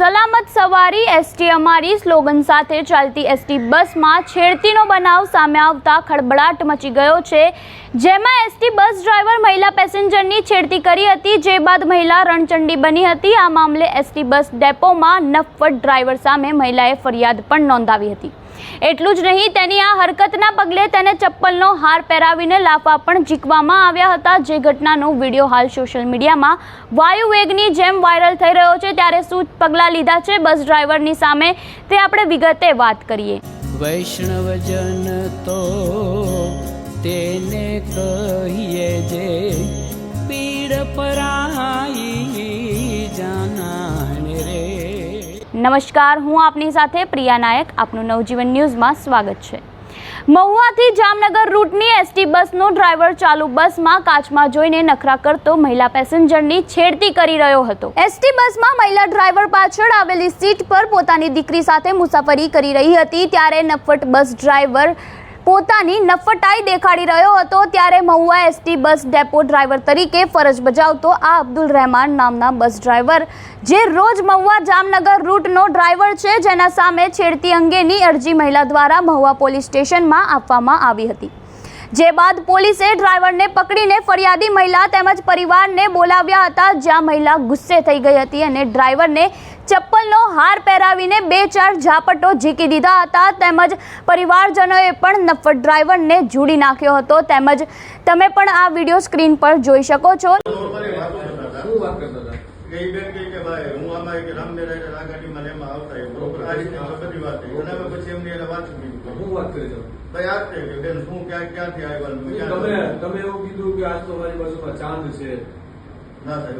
સલામત સવારી એસટી અમારી સ્લોગન સાથે ચાલતી એસટી બસમાં છેડતીનો બનાવ સામે આવતા ખળબળાટ મચી ગયો છે. જેમાં એસટી બસ ડ્રાઈવર મહિલા પેસેન્જરની છેડતી કરી હતી, જે બાદ મહિલા રણચંડી બની હતી. આ મામલે એસટી બસ ડેપોમાં નફવટ ડ્રાઈવર સામે મહિલાએ ફરિયાદ પણ નોંધાવી હતી. એટલું જ નહીં, તેની આ હરકતના પગલે તેને ચપ્પલનો હાર પહેરાવીને લાફા પણ ઝીકવામાં આવ્યા હતા. જે ઘટનાનો વીડિયો હાલ સોશિયલ મીડિયામાં વાયુ વેગની જેમ વાયરલ થઈ રહ્યો છે. ત્યારે શું પગલાં લીધા છે બસ ડ્રાઈવરની સામે, તે આપણે વિગતે વાત કરીએ. વૈષ્ણવજન તો તેને કહીએ જે પીડ પરાઈ નમસ્કાર, હું આપની સાથે પ્રિયા નાયક. આપનું નવજીવન ન્યૂઝમાં સ્વાગત છે. મહુવાથી જામનગર રૂટની એસટી બસનો ડ્રાઈવર ચાલુ બસમાં કાચમાં જોઈને નખરા કરતો મહિલા પેસેન્જરની છેડતી કરી રહ્યો હતો. એસટી બસમાં મહિલા ડ્રાઈવર પાછળ આવેલી સીટ પર પોતાની દીકરી સાથે મુસાફરી કરી રહી હતી, ત્યારે નફટ બસ ડ્રાઈવર પોતાની નફટાઈ દેખાડી રહ્યો હતો ત્યારે Mahuva ST bus depot driver તરીકે ફરજ બજાવતો આ અબ્દુલ રહેમાન નામના બસ ડ્રાઈવર, જે રોજ મહુવા જામનગર રૂટનો ડ્રાઈવર છે, જેના સામે છેડતી અંગેની અરજી મહિલા દ્વારા મહુવા પોલીસ સ્ટેશનમાં આપવામાં આવી હતી. જે બાદ પોલીસે ડ્રાઈવરને પકડીને ફરિયાદી મહિલા તેમજ પરિવારને બોલાવ્યા હતા, જ્યાં મહિલા ગુસ્સે થઈ ગઈ હતી અને ડ્રાઈવરને ચપ્પલનો હાર પહેરાવીને બે ચાર ઝાપટો ઝીકી દીધા હતા. તેમજ પરિવારજનોએ પણ નફટ ડ્રાઈવરને જોડી નાખ્યો હતો. તેમજ તમે પણ આ વીડિયો સ્ક્રીન પર જોઈ શકો છો. ઈ બેન કહે કે ભાઈ હું આમાં કે રામદેરા આ ગાડીમાં એમાં આવતા. બરોબર. આ રીતે બધી વાત થઈ અને અમે પછી એમની એને વાત કરી હું વાત કરી દઉં ભાઈ આ જ કે બેન શું ક્યાં ક્યાંથી આવ્યા તમે તમે એવું કીધું કે આજ તો મારી બાજુમાં ચાંદ છે. ના સાહેબ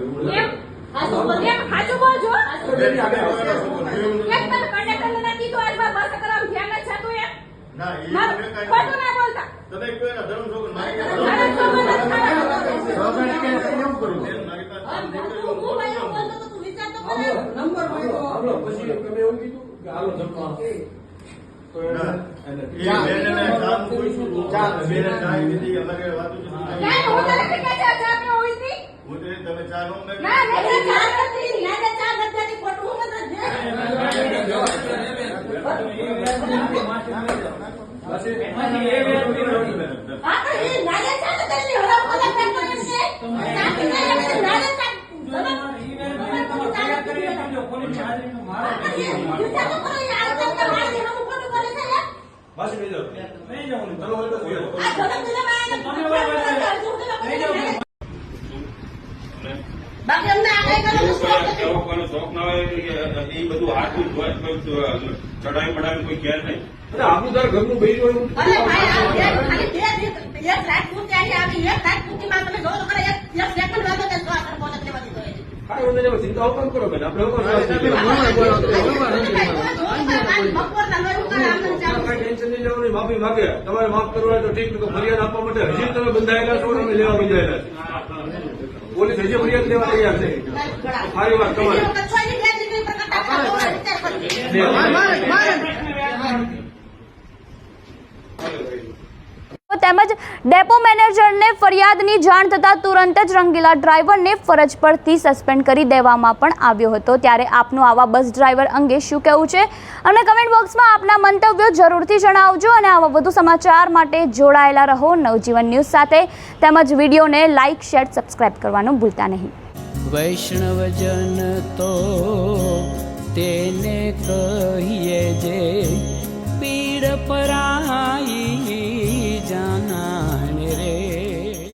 કીધું, એ ધર્મ છોકરો મારી ધર્મ છોકરો નથી પાસે- ખાવાનો. બેન, મારી પાસે હા, દીકરીઓ તું હું ભાઈ એવું બોલતો તો તું વિચાર તો કરે. હાલો, હાલો, પછી તમે એવું કીધું કે હાલો જમવા તો ના. એને એ બેનને બાકી અમને કઈ શોખ ના હોય એ બધું હાથ ચડાવી પડાવી કોઈ ખ્યાલ નહીં અરે આપણું તારે ઘરનું બૈરું હોય એવું અરે ભાઈ આ બે ખાલી બે દિવસ એક લાખ પૂરતી અહીં આવી એક લાખ પૂરતીમાં તમે જોવો તો ખરા એક એક સેકન્ડ વાગે તો સો આખર પહોંચે લેવા દીધો ચિંતા ઓપન કરો બેન ટેન્શન નહીં લેવાની માફી માગે તમારે માફ કરવું તો ઠીક તો ફરિયાદ આપવા માટે હજી તમે બંધાયેલા છો અમે લેવા બંધાયેલા છે પોલીસ હજી ફરિયાદ લેવા તૈયાર છે સારી વાત તમારી બીજી વખત છોડી બે દીકરી પર કરતા કરતા બહુ વિચાર કરજો. તેમજ ડેપો મેનેજરને ફરિયાદની જાણ થતાં તુરંત જ રંગીલા ડ્રાઈવરને ફરજ પરથી સસ્પેન્ડ કરી દેવામાં પણ આવ્યો હતો. ત્યારે આપનું આવા બસ ડ્રાઈવર અંગે શું કહેવું છે? અને કમેન્ટ બોક્સમાં આપના મંતવ્યો જરૂરથી જણાવજો અને આવા વધુ સમાચાર માટે જોડાયેલા રહો નવજીવન ન્યૂઝ સાથે. તેમજ વિડીયોને લાઇક શેર, સબસ્ક્રાઇબ કરવાનું ભૂલતા નહીં. વૈષ્ણવજન તો તેને કહીએ જે પીડ પરાઈ